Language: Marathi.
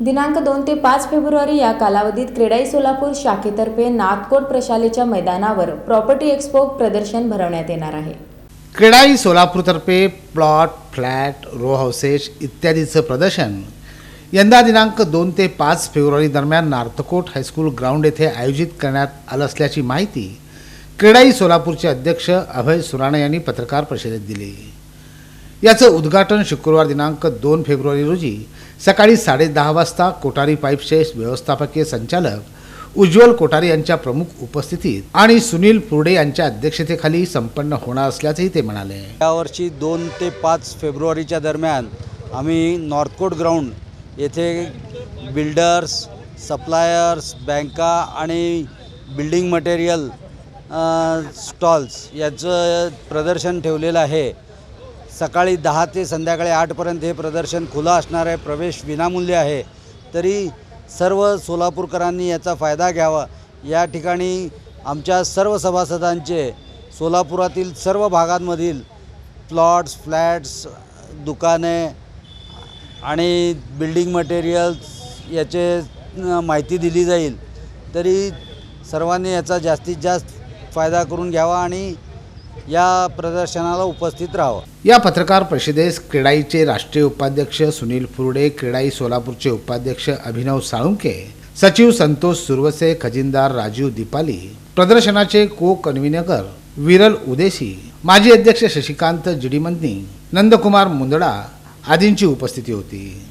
दिनांक दोन ते पाच फेब्रुवारी या कालावधीत क्रेडाई सोलापूर शाखेतर्फे नाथकोट प्रशालेच्या मैदानावर प्रॉपर्टी एक्सपो प्रदर्शन भरवण्यात येणार आहे. क्रेडाई सोलापूरतर्फे प्लॉट फ्लॅट रो हाऊसेस इत्यादीचं प्रदर्शन यंदा दिनांक दोन ते पाच फेब्रुवारी दरम्यान नार्थकोट हायस्कूल ग्राउंड येथे आयोजित करण्यात आलं असल्याची माहिती क्रेडाई सोलापूरचे अध्यक्ष अभय सुराणे यांनी पत्रकार परिषदेत दिली. याचं उद्घाटन शुक्रवार दिनांक दोन फेब्रुवारी रोजी सकाळी साडेदहा वाजता कोठारी पाईपचे व्यवस्थापकीय संचालक उज्ज्वल कोठारी यांच्या प्रमुख उपस्थितीत आणि सुनील पुर्डे यांच्या अध्यक्षतेखाली संपन्न होणार असल्याचंही ते म्हणाले. यावर्षी दोन ते पाच फेब्रुवारीच्या दरम्यान आम्ही नॉर्थकोट ग्राउंड येथे बिल्डर्स सप्लायर्स बँका आणि बिल्डिंग मटेरियल स्टॉल्स याचं प्रदर्शन ठेवलेलं आहे. सकाळी दहा ते संध्याकाळी आठपर्यंत हे प्रदर्शन खुलं असणार आहे. प्रवेश विनामूल्य आहे. तरी सर्व सोलापूरकरांनी याचा फायदा घ्यावा. या ठिकाणी आमच्या सर्व सभासदांचे सोलापुरातील सर्व भागांमधील प्लॉट्स फ्लॅट्स दुकाने आणि बिल्डिंग मटेरियल्स याचे माहिती दिली जाईल. तरी सर्वांनी याचा जास्तीत जास्त फायदा करून घ्यावा आणि या प्रदर्शनाला उपस्थित राहावं. या पत्रकार परिषदेस क्रिडाईचे राष्ट्रीय उपाध्यक्ष सुनील फुरडे क्रिडाई सोलापूरचे उपाध्यक्ष अभिनव साळुंके सचिव संतोष सुरवसे खजिनदार राजीव दीपाली प्रदर्शनाचे को कन्व्हिनकर विरल उदेशी माजी अध्यक्ष शशिकांत जिडीमंती नंदकुमार मुंदडा आदींची उपस्थिती होती.